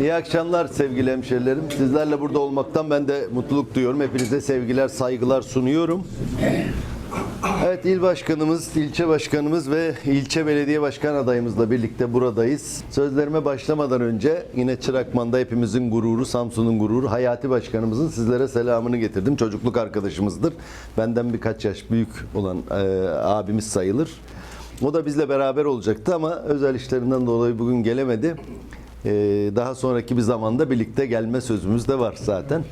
İyi akşamlar sevgili hemşerilerim. Sizlerle burada olmaktan ben de mutluluk duyuyorum. Hepinize sevgiler, saygılar sunuyorum. Evet il başkanımız, ilçe başkanımız ve ilçe belediye başkan adayımızla birlikte buradayız. Sözlerime başlamadan önce yine Çırakman'da hepimizin gururu, Samsun'un gururu Hayati Başkanımızın sizlere selamını getirdim. Çocukluk arkadaşımızdır. Benden birkaç yaş büyük olan e, abimiz sayılır. O da bizle beraber olacaktı ama özel işlerinden dolayı bugün gelemedi. Ee, daha sonraki bir zamanda birlikte gelme sözümüz de var zaten.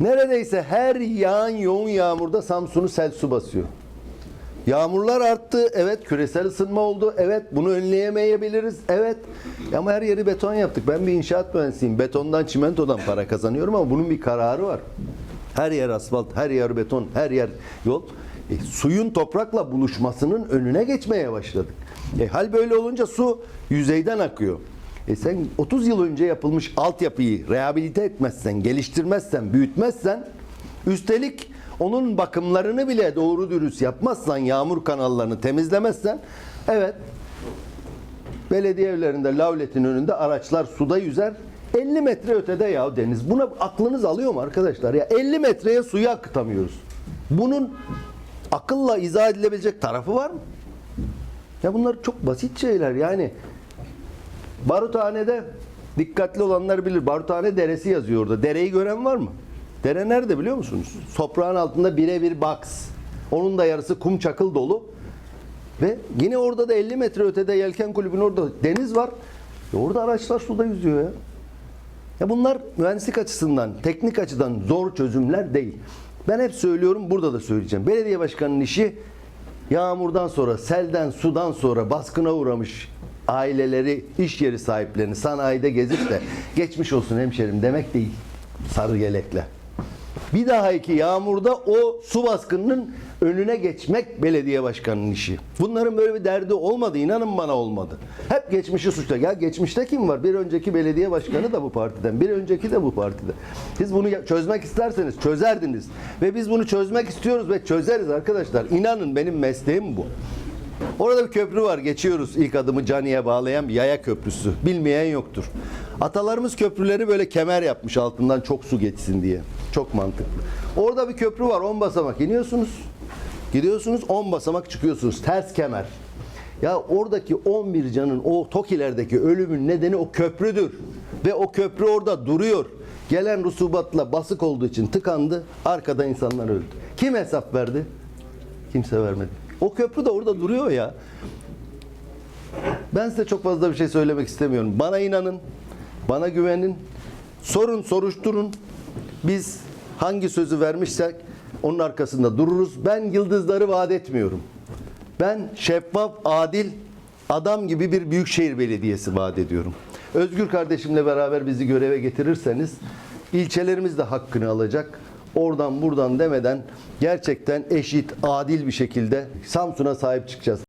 Neredeyse her yağan yoğun yağmurda Samsun'u sel su basıyor. Yağmurlar arttı. Evet küresel ısınma oldu. Evet bunu önleyemeyebiliriz. Evet. Ama her yeri beton yaptık. Ben bir inşaat mühendisiyim. Betondan çimentodan para kazanıyorum ama bunun bir kararı var. Her yer asfalt, her yer beton, her yer yol. E, suyun toprakla buluşmasının önüne geçmeye başladık. E, hal böyle olunca su yüzeyden akıyor. E sen 30 yıl önce yapılmış altyapıyı rehabilite etmezsen, geliştirmezsen, büyütmezsen üstelik onun bakımlarını bile doğru dürüst yapmazsan, yağmur kanallarını temizlemezsen evet belediye evlerinde lavletin önünde araçlar suda yüzer. 50 metre ötede ya deniz. Buna aklınız alıyor mu arkadaşlar? Ya 50 metreye suyu akıtamıyoruz. Bunun akılla izah edilebilecek tarafı var mı? Ya bunlar çok basit şeyler yani. Baruthanede dikkatli olanlar bilir. Baruthane deresi yazıyor orada. Dereyi gören var mı? Dere nerede biliyor musunuz? Toprağın altında birebir box. Onun da yarısı kum çakıl dolu. Ve yine orada da 50 metre ötede Yelken Kulübü'nün orada deniz var. E orada araçlar suda yüzüyor ya. Ya bunlar mühendislik açısından, teknik açıdan zor çözümler değil. Ben hep söylüyorum, burada da söyleyeceğim. Belediye başkanının işi yağmurdan sonra, selden, sudan sonra baskına uğramış aileleri, iş yeri sahiplerini sanayide gezip de geçmiş olsun hemşerim demek değil. Sarı yelekle. Bir dahaki yağmurda o su baskınının önüne geçmek belediye başkanının işi. Bunların böyle bir derdi olmadı. inanın bana olmadı. Hep geçmişi suçla. Ya geçmişte kim var? Bir önceki belediye başkanı da bu partiden. Bir önceki de bu partide. Siz bunu çözmek isterseniz çözerdiniz. Ve biz bunu çözmek istiyoruz ve çözeriz arkadaşlar. İnanın benim mesleğim bu. Orada bir köprü var. Geçiyoruz ilk adımı Cani'ye bağlayan bir yaya köprüsü. Bilmeyen yoktur. Atalarımız köprüleri böyle kemer yapmış altından çok su geçsin diye. Çok mantıklı. Orada bir köprü var. 10 basamak iniyorsunuz. Gidiyorsunuz 10 basamak çıkıyorsunuz. Ters kemer. Ya oradaki 11 canın o TOKİ'lerdeki ölümün nedeni o köprüdür. Ve o köprü orada duruyor. Gelen rusubatla basık olduğu için tıkandı. Arkada insanlar öldü. Kim hesap verdi? Kimse vermedi. O köprü de orada duruyor ya. Ben size çok fazla bir şey söylemek istemiyorum. Bana inanın, bana güvenin, sorun, soruşturun. Biz hangi sözü vermişsek onun arkasında dururuz. Ben yıldızları vaat etmiyorum. Ben şeffaf, adil, adam gibi bir büyükşehir belediyesi vaat ediyorum. Özgür kardeşimle beraber bizi göreve getirirseniz ilçelerimiz de hakkını alacak. Oradan buradan demeden gerçekten eşit, adil bir şekilde Samsun'a sahip çıkacağız.